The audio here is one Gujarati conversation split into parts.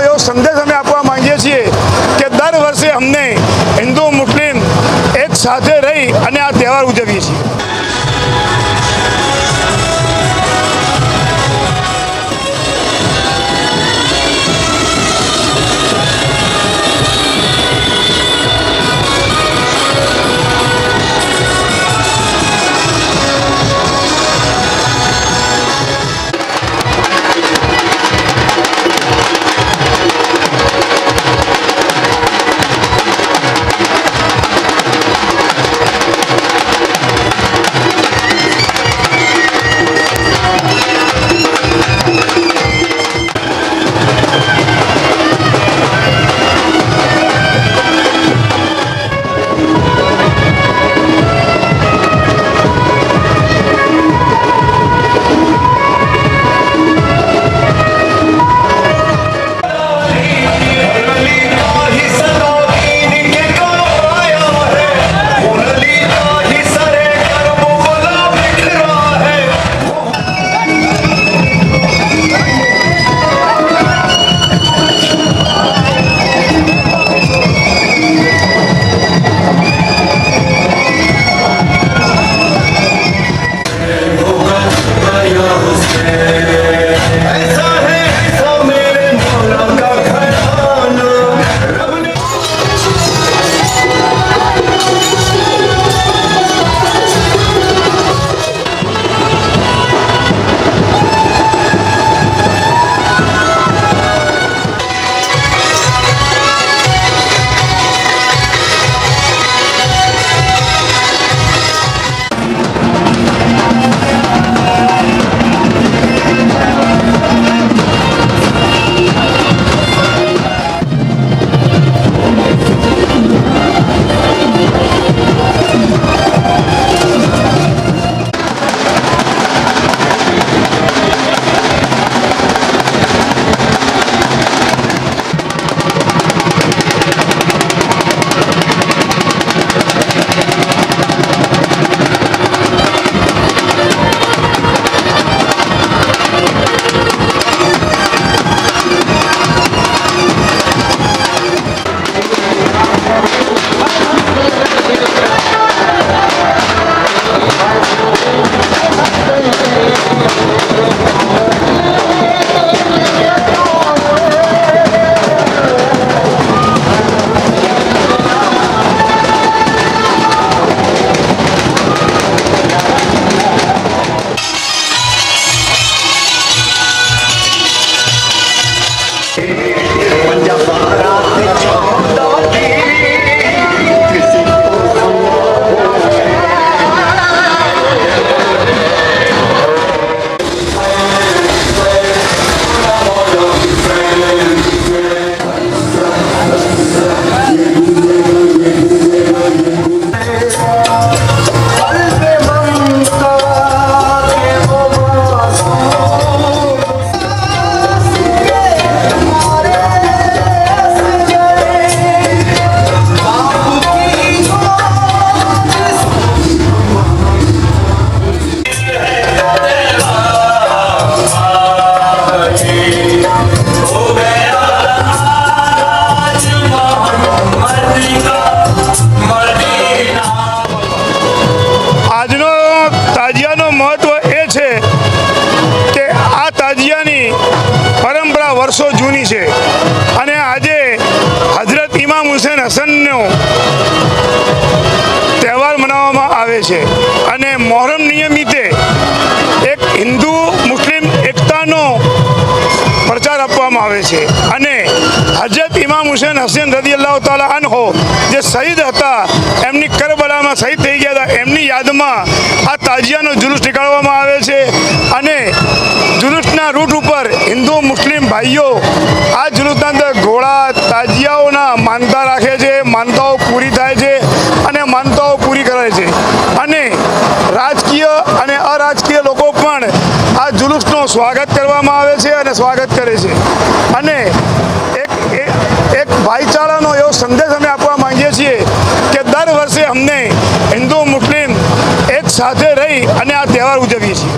સમાજનો એવો સંદેશ અમે આપવા માંગીએ છીએ કે દર વર્ષે અમને હિન્દુ, મુસ્લિમ એક સાથે રહી અને આ તહેવાર ઉજવીએ છીએ. Thank હુસેન હસનનો તહેવાર મનાવવામાં આવે છે. અને મોહરમ નિયમિતે એક હિન્દુ, મુસ્લિમ એકતાનો પ્રચાર આપવામાં આવે છે. અને હજરત ઇમામ હુસેન હસેન રદી અલ્લાહ તાલા અનહો જે શહીદ હતા, એમની કરબલામાં શહીદ થઈ ગયા હતા, એમની યાદમાં આ તાજિયાનો જુલુસ નીકાળવામાં આવે છે. અને જુલુસના રૂટ ઉપર હિન્દુ, મુસ્લિમ ભાઈઓ આ જુલુસના અંદર ઘોડા તાજિયાઓના માનતા રાખે છે, માનતાઓ પૂરી થાય છે અને માનતાઓ પૂરી કરે છે. અને રાજકીય અને અરાજકીય લોકો પણ આ જુલુસનું સ્વાગત કરવામાં આવે છે અને સ્વાગત કરે છે. અને એક એક ભાઈચારાનો એવો સંદેશ અમે આપવા માંગીએ છીએ કે દર વર્ષે અમને હિન્દુ, મુસ્લિમ એક સાથે રહી અને આ તહેવાર ઉજવીએ છીએ.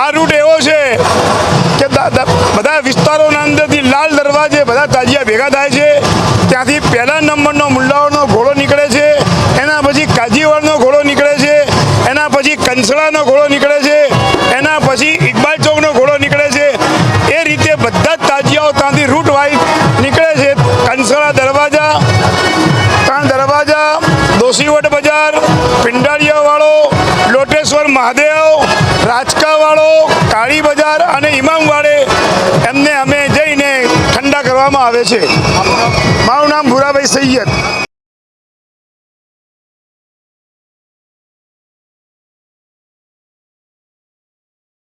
આ રૂટ એવો છે કે બધા વિસ્તારોના અંદરથી લાલ ભેગા થાય છે. ત્યાંથી પહેલા નંબરનો મુલ્લા કરવામાં આવે છે. મારું નામ ભૂરાભાઈ સૈયદ.